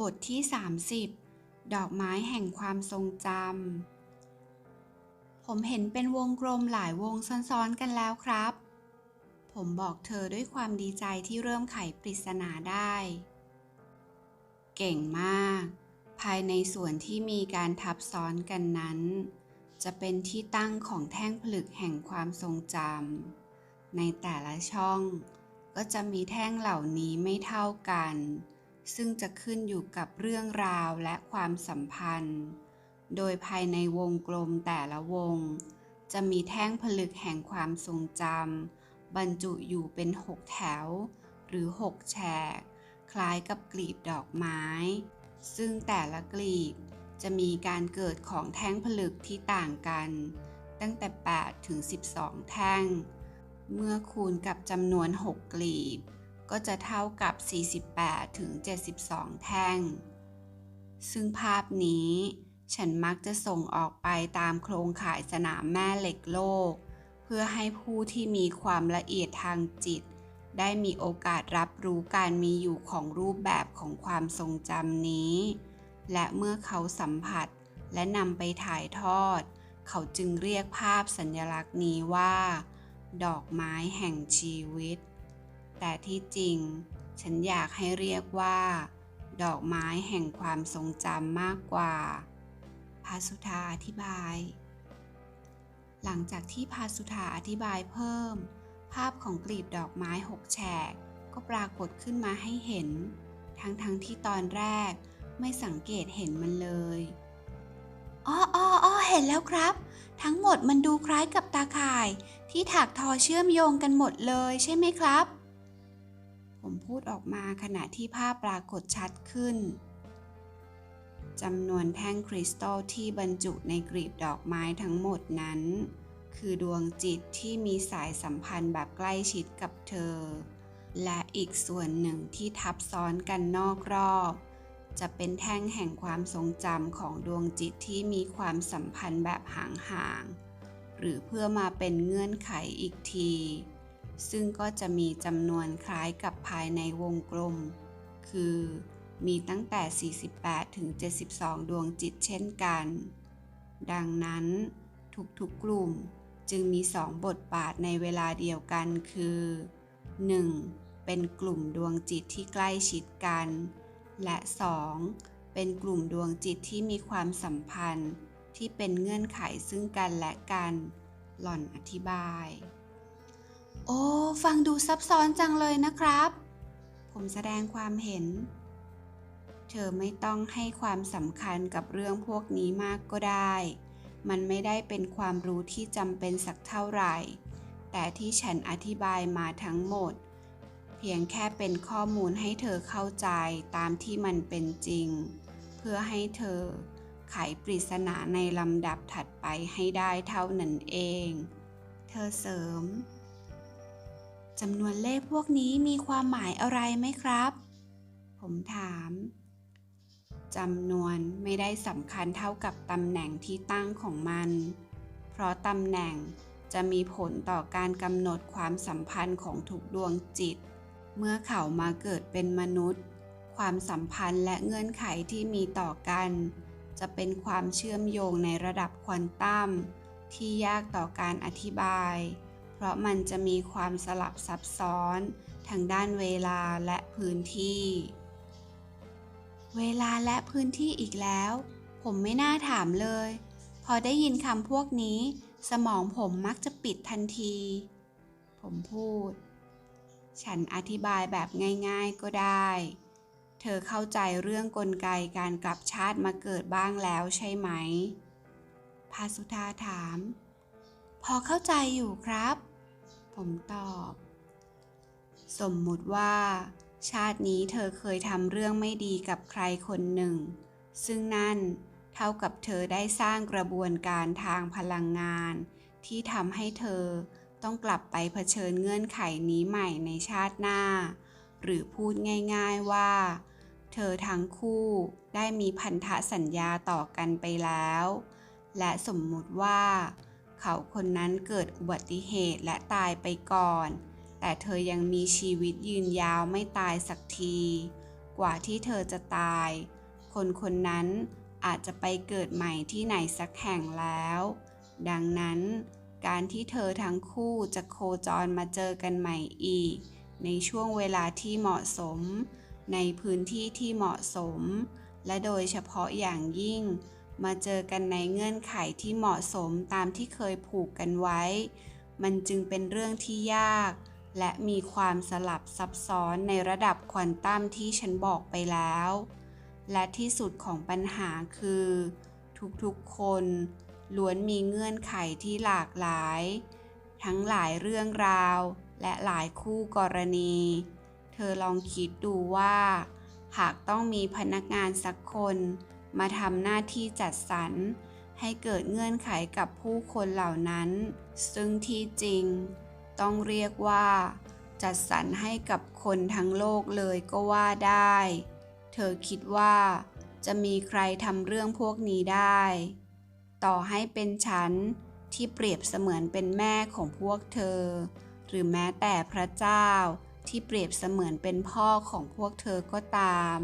บทที่ 30 ดอกไม้แห่งความทรงจำ ผมเห็นเป็นวงกลมหลายวงซ้อนๆกันแล้วครับ ผมบอกเธอด้วยความดีใจที่เริ่มไขปริศนาได้ เก่งมาก ภายในส่วนที่มีการทับซ้อนกันนั้น จะเป็นที่ตั้งของแท่งผลึกแห่งความทรงจำ ในแต่ละช่อง ก็จะมีแท่งเหล่านี้ไม่เท่ากัน ซึ่งจะขึ้นอยู่กับเรื่องราวและความสัมพันธ์ โดยภายในวงกลมแต่ละวง จะมีแท่งผลึกแห่งความทรงจำบรรจุอยู่เป็นหกแถว หรือหกแฉก คล้ายกับกลีบดอกไม้ ซึ่งแต่ละกลีบจะมีการเกิดของแท่งผลึกที่ต่างกัน ตั้งแต่ 8 ถึง 12 แท่ง เมื่อคูณกับจำนวน 6 กลีบ ก็จะเท่ากับ 48 ถึง 72 แท่ง ซึ่งภาพนี้ฉันมักจะส่งออกไปตามโครงข่ายสนามแม่เหล็กโลก เพื่อให้ผู้ที่มีความละเอียดทางจิต ได้มีโอกาสรับรู้การมีอยู่ของรูปแบบของความทรงจำนี้ และเมื่อเขาสัมผัสและนำไปถ่ายทอด เขาจึงเรียกภาพสัญลักษณ์นี้ว่า ดอกไม้แห่งชีวิต แต่ที่จริง ฉันอยากให้เรียกว่า ดอกไม้แห่งความทรงจำมากกว่า พาสุธาอธิบาย หลังจากที่พาสุธาอธิบายเพิ่ม ภาพของกลีบดอกไม้หกแฉก ก็ปรากฏขึ้นมาให้เห็น ทั้งๆทที่ตอนแรกไม่สังเกตเห็นมันเลยอ้ออ้ออ้อเห็นแล้วครับ ทั้งหมดมันดูคล้ายกับตาข่าย ที่ถักทอเชื่อมโยงกันหมดเลยใช่ไหมครับ ผมพูดออกมาขณะที่ภาพปรากฏชัดขึ้นจำนวนแท่งคริสตัลที่บรรจุในกลีบดอกไม้ทั้งหมดนั้น คือดวงจิตที่มีสายสัมพันธ์แบบใกล้ชิดกับเธอ และอีกส่วนหนึ่งที่ทับซ้อนกันนอกรอบ จะเป็นแท่งแห่งความทรงจำของดวงจิตที่มีความสัมพันธ์แบบห่างๆหรือเพื่อมาเป็นเงื่อนไขอีกที ซึ่งก็จะมีจำนวนคล้ายกับภายในวงกลม คือมีตั้งแต่ 48 ถึง 72 ดวงจิตเช่นกัน ดังนั้น ทุกๆกลุ่มจึงมีสองบทบาทในเวลาเดียวกันคือ 1. เป็นกลุ่มดวงจิตที่ใกล้ชิดกัน และ 2. เป็นกลุ่มดวงจิตที่มีความสัมพันธ์ที่เป็นเงื่อนไขซึ่งกันและกัน หล่อนอธิบาย โอ้ ฟังดูซับซ้อนจังเลยนะครับ ผมแสดงความเห็น เธอไม่ต้องให้ความสำคัญกับเรื่องพวกนี้มากก็ได้ มันไม่ได้เป็นความรู้ที่จำเป็นสักเท่าไหร่ แต่ที่ฉันอธิบายมาทั้งหมด เพียงแค่เป็นข้อมูลให้เธอเข้าใจตามที่มันเป็นจริง เพื่อให้เธอไขปริศนาในลำดับถัดไปให้ได้เท่านั้นเอง เธอเสริม จำนวนเลขพวกนี้มีความหมายอะไรไหมครับ ผมถามจำนวนไม่ได้สำคัญเท่ากับตำแหน่งที่ตั้งของมัน เพราะตำแหน่งจะมีผลต่อการกำหนดความสัมพันธ์ของทุกดวงจิต เมื่อเขามาเกิดเป็นมนุษย์ ความสัมพันธ์และเงื่อนไขที่มีต่อกัน จะเป็นความเชื่อมโยงในระดับควอนตัมที่ยากต่อการอธิบาย เพราะมันจะมีความสลับซับซ้อนทางด้านเวลาและพื้นที่ เวลาและพื้นที่อีกแล้ว ผมไม่น่าถามเลย พอได้ยินคำพวกนี้ สมองผมมักจะปิดทันที ผมพูด ฉันอธิบายแบบง่ายๆก็ได้ เธอเข้าใจเรื่องกลไกการกลับชาติมาเกิดบ้างแล้วใช่ไหม พาสุธาถาม พอเข้าใจอยู่ครับ ผมตอบ สมมุติว่า ชาตินี้เธอเคยทำเรื่องไม่ดีกับใครคนหนึ่ง ซึ่งนั่นเท่ากับเธอได้สร้างกระบวนการทางพลังงาน ที่ทำให้เธอต้องกลับไปเผชิญเงื่อนไขนี้ใหม่ในชาติหน้า หรือพูดง่ายๆว่า เธอทั้งคู่ได้มีพันธสัญญาต่อกันไปแล้ว และสมมุติว่า เขาคนนั้นเกิดอุบัติเหตุและตายไปก่อน แต่เธอยังมีชีวิตยืนยาวไม่ตายสักที กว่าที่เธอจะตาย คนคนนั้นอาจจะไปเกิดใหม่ที่ไหนสักแห่งแล้ว ดังนั้นการที่เธอทั้งคู่จะโคจรมาเจอกันใหม่อีก ในช่วงเวลาที่เหมาะสม ในพื้นที่ที่เหมาะสม และโดยเฉพาะอย่างยิ่ง มาเจอกันในเงื่อนไขที่เหมาะสมตามที่เคยผูกกันไว้ มันจึงเป็นเรื่องที่ยาก และมีความสลับซับซ้อนในระดับควอนตัมที่ฉันบอกไปแล้ว และที่สุดของปัญหาคือ ทุกๆคนล้วนมีเงื่อนไขที่หลากหลาย ทั้งหลายเรื่องราว และหลายคู่กรณี เธอลองคิดดูว่า หากต้องมีพนักงานสักคน มาทำหน้าที่จัดสรร ให้เกิดเงื่อนไขกับผู้คนเหล่านั้น ซึ่งที่จริง ต้องเรียกว่า จัดสรรให้กับคนทั้งโลกเลยก็ว่าได้ เธอคิดว่า จะมีใครทำเรื่องพวกนี้ได้ ต่อให้เป็นฉันที่เปรียบเสมือนเป็นแม่ของพวกเธอ หรือแม้แต่พระเจ้าที่เปรียบเสมือนเป็นพ่อของพวกเธอก็ตาม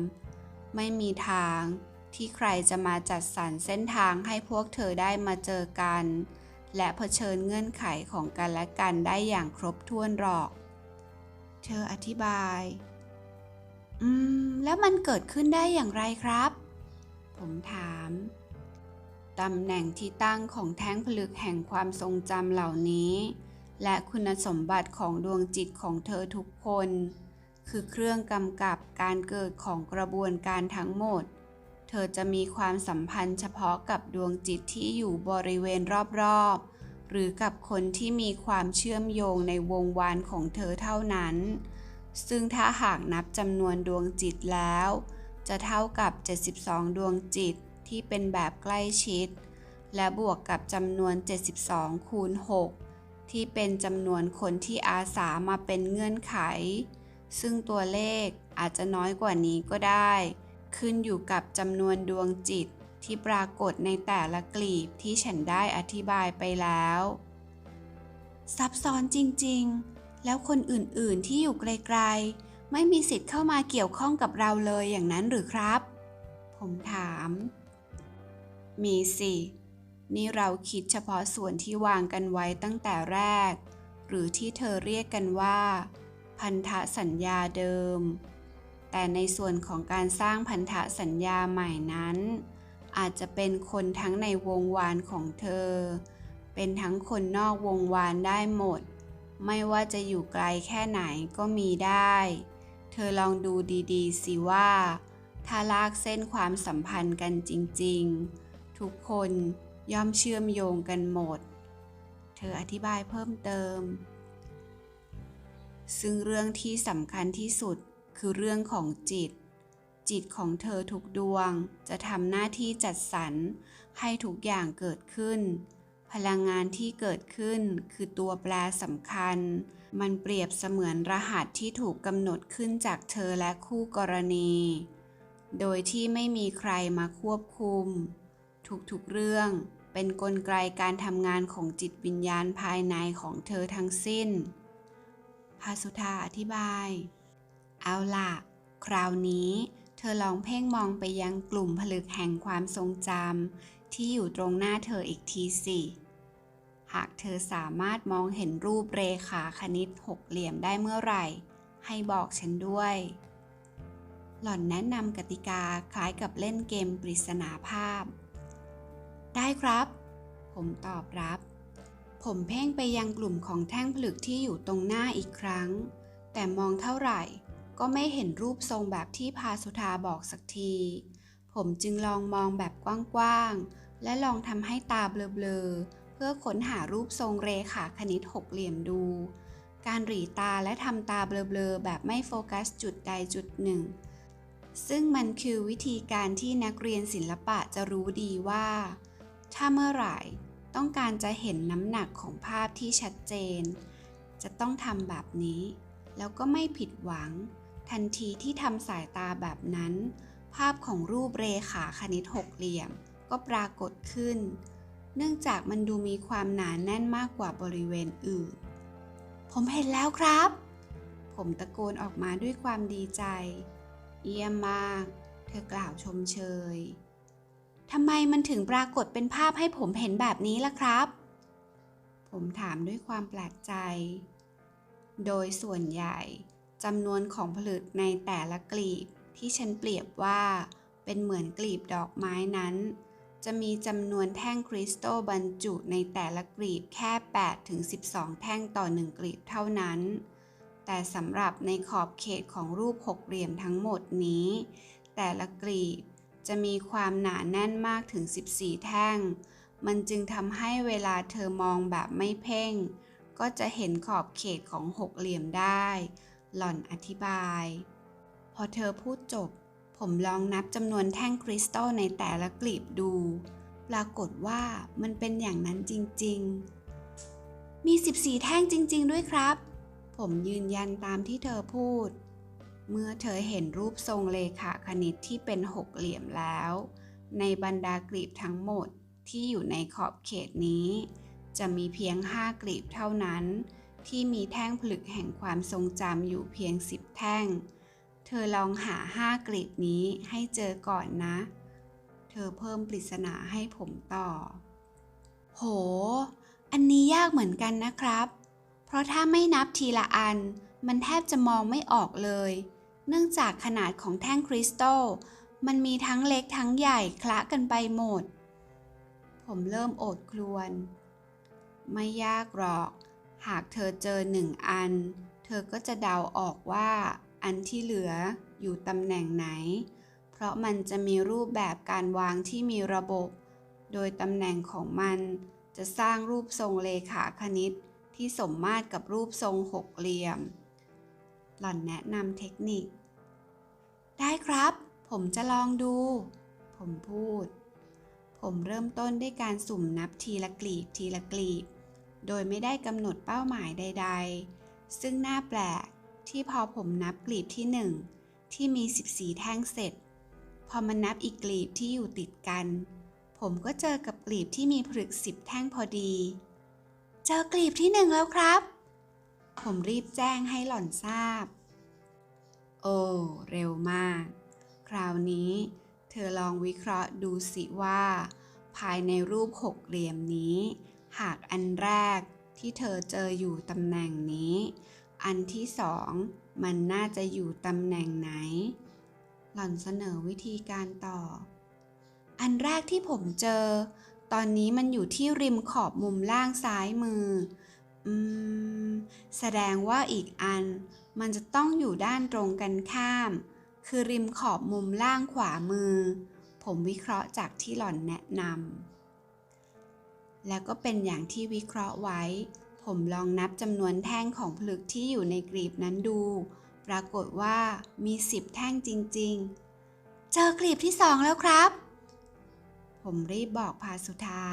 ไม่มีทาง ที่ใครจะมาจัดสรรเส้นทางให้พวกเธอได้มาเจอกัน และเผชิญเงื่อนไขของกันและกันได้อย่างครบถ้วนหรอก เธออธิบาย อืม แล้วมันเกิดขึ้นได้อย่างไรครับ ผมถามตำแหน่งที่ตั้งของแท่งผลึกแห่งความทรงจำเหล่านี้ และคุณสมบัติของดวงจิตของเธอทุกคน คือเครื่องกำกับการเกิดของกระบวนการทั้งหมด เธอจะมีความสัมพันธ์เฉพาะกับดวงจิตที่อยู่บริเวณรอบๆ หรือกับคนที่มีความเชื่อมโยงในวงวานของเธอเท่านั้น ซึ่งถ้าหากนับจำนวนดวงจิตแล้ว จะเท่ากับ 72 ดวงจิตที่เป็นแบบใกล้ชิด และบวกกับจำนวน 72 คูณ 6 ที่เป็นจำนวนคนที่อาสามาเป็นเงื่อนไข ซึ่งตัวเลขอาจจะน้อยกว่านี้ก็ได้ ขึ้นอยู่กับจำนวนดวงจิตที่ปรากฏในแต่ละกลีบที่ฉันได้อธิบายไปแล้ว ซับซ้อนจริงๆ แล้วคนอื่นๆที่อยู่ไกลๆ ไม่มีสิทธิ์เข้ามาเกี่ยวข้องกับเราเลยอย่างนั้นหรือครับ ผมถาม มีสิ นี่เราคิดเฉพาะส่วนที่วางกันไว้ตั้งแต่แรก หรือที่เธอเรียกกันว่า พันธสัญญาเดิม แต่ในส่วนของการสร้างพันธสัญญาใหม่นั้น อาจจะเป็นคนทั้งในวงวานของเธอ เป็นทั้งคนนอกวงวานได้หมด ไม่ว่าจะอยู่ไกลแค่ไหนก็มีได้ เธอลองดูดีๆ สิว่า ถ้าลากเส้นความสัมพันธ์กันจริงๆ ทุกคนย่อมเชื่อมโยงกันหมด เธออธิบายเพิ่มเติม ซึ่งเรื่องที่สำคัญที่สุด คือเรื่องของจิต จิตของเธอทุกดวงจะทำหน้าที่จัดสรรให้ทุกอย่างเกิดขึ้น พลังงานที่เกิดขึ้นคือตัวแปรสำคัญ มันเปรียบเสมือนรหัสที่ถูกกำหนดขึ้นจากเธอและคู่กรณี โดยที่ไม่มีใครมาควบคุม ทุกๆเรื่องเป็นนกลไกการทำงานของจิตวิญญาณภายในของเธอทั้งสิ้นพาสุธาอธิบาย เอาล่ะ คราวนี้ เธอลองเพ่งมองไปยังกลุ่มผลึกแห่งความทรงจำที่อยู่ตรงหน้าเธออีกทีสิ หากเธอสามารถมองเห็นรูปเรขาคณิตหกเหลี่ยมได้เมื่อไหร่ ให้บอกฉันด้วย หล่อนแนะนำกติกาคล้ายกับเล่นเกมปริศนาภาพ ได้ครับ ผมตอบรับผมเพ่งไปยังกลุ่มของแท่งผลึกที่อยู่ตรงหน้าอีกครั้ง แต่มองเท่าไหร่ ก็ไม่เห็นรูปทรงแบบที่พาสุธาบอกสักที ผมจึงลองมองแบบกว้างๆ และลองทำให้ตาเบลอๆ เพื่อค้นหารูปทรงเรขาคณิตหกเหลี่ยมดู การหรีตาและทำตาเบลอๆ แบบไม่โฟกัสจุดใดจุดหนึ่ง ซึ่งมันคือวิธีการที่นักเรียนศิลปะจะรู้ดีว่า ถ้าเมื่อไหร่ต้องการจะเห็นน้ำหนักของภาพที่ชัดเจน จะต้องทำแบบนี้ แล้วก็ไม่ผิดหวัง ทันทีที่ทำสายตาแบบนั้น ภาพของรูปเรขาคณิตหกเหลี่ยมก็ปรากฏขึ้น เนื่องจากมันดูมีความหนาแน่นมากกว่าบริเวณอื่น ผมเห็นแล้วครับ ผมตะโกนออกมาด้วยความดีใจ เยี่ยมมาก เธอกล่าวชมเชยทำไมมันถึงปรากฏเป็นภาพให้ผมเห็นแบบนี้ล่ะครับ ผมถามด้วยความแปลกใจ โดยส่วนใหญ่ จำนวนของผลึกในแต่ละกลีบที่ฉันเปรียบว่า เป็นเหมือนกลีบดอกไม้นั้น จะมีจำนวนแท่งคริสตัลบรรจุในแต่ละกลีบแค่ 8 ถึง 12 แท่งต่อ 1 กลีบเท่านั้น แต่สำหรับในขอบเขตของรูปหกเหลี่ยมทั้งหมดนี้ แต่ละกลีบจะมีความหนาแน่นมากถึง 14 แท่ง มันจึงทำให้เวลาเธอมองแบบไม่เพ่ง ก็จะเห็นขอบเขตของหกเหลี่ยมได้ หล่อนอธิบาย พอเธอพูดจบ ผมลองนับจำนวนแท่งคริสตัลในแต่ละกลีบดู ปรากฏว่ามันเป็นอย่างนั้นจริง ๆ มี 14 แท่งจริง ๆ ด้วยครับ ผมยืนยันตามที่เธอพูด เมื่อเธอเห็นรูปทรงเลขาคณิตที่เป็นหกเหลี่ยมแล้ว ในบรรดากลีบทั้งหมดที่อยู่ในขอบเขตนี้ จะมีเพียง5กลีบเท่านั้น ที่มีแท่งผลึกแห่งความทรงจำอยู่เพียง10แท่ง เธอลองหา5กลีบนี้ให้เจอก่อนนะ เธอเพิ่มปริศนาให้ผมต่อ โห อันนี้ยากเหมือนกันนะครับ เพราะถ้าไม่นับทีละอัน มันแทบจะมองไม่ออกเลย เนื่องจากขนาดของแท่งคริสตัล มันมีทั้งเล็กทั้งใหญ่คละกันไปหมด ผมเริ่มโอดครวญไม่ยากหรอก หากเธอเจอหนึ่งอัน เธอก็จะเดาออกว่า อันที่เหลืออยู่ตำแหน่งไหน เพราะมันจะมีรูปแบบการวางที่มีระบบ โดยตำแหน่งของมันจะสร้างรูปทรงเลขาคณิตที่สมมาตรกับรูปทรงหกเหลี่ยม หล่อนแนะนำเทคนิค ได้ครับ ผมจะลองดู ผมพูด ผมเริ่มต้นด้วยการสุ่มนับทีละกลีบทีละกลีบ โดยไม่ได้กำหนดเป้าหมายใด ๆ ซึ่งน่าแปลกที่พอผมนับกลีบที่หนึ่งที่มี 14 แท่งเสร็จ พอมานับอีกกลีบที่อยู่ติดกัน ผมก็เจอกับกลีบที่มีผลึกสิบแท่งพอดี เจอกลีบที่หนึ่งแล้วครับ ผมรีบแจ้งให้หล่อนทราบ โอ้ เร็วมาก คราวนี้ เธอลองวิเคราะห์ดูสิว่า ภายในรูปหกเหลี่ยมนี้ หากอันแรกที่เธอเจออยู่ตำแหน่งนี้ อันที่สองมันน่าจะอยู่ตำแหน่งไหน หล่อนเสนอวิธีการต่อ อันแรกที่ผมเจอ ตอนนี้มันอยู่ที่ริมขอบมุมล่างซ้ายมือ อืม แสดงว่าอีกอัน มันจะต้องอยู่ด้านตรงกันข้าม คือริมขอบมุมล่างขวามือ ผมวิเคราะห์จากที่หล่อนแนะนำ แล้วก็เป็นอย่างที่วิเคราะห์ไว้ ผมลองนับจำนวนแท่งของผลึกที่อยู่ในกรีบนั้นดู ปรากฏว่ามี 10 แท่งจริง ๆ เจอกลีบที่สองแล้วครับ ผมรีบบอกพาสุธา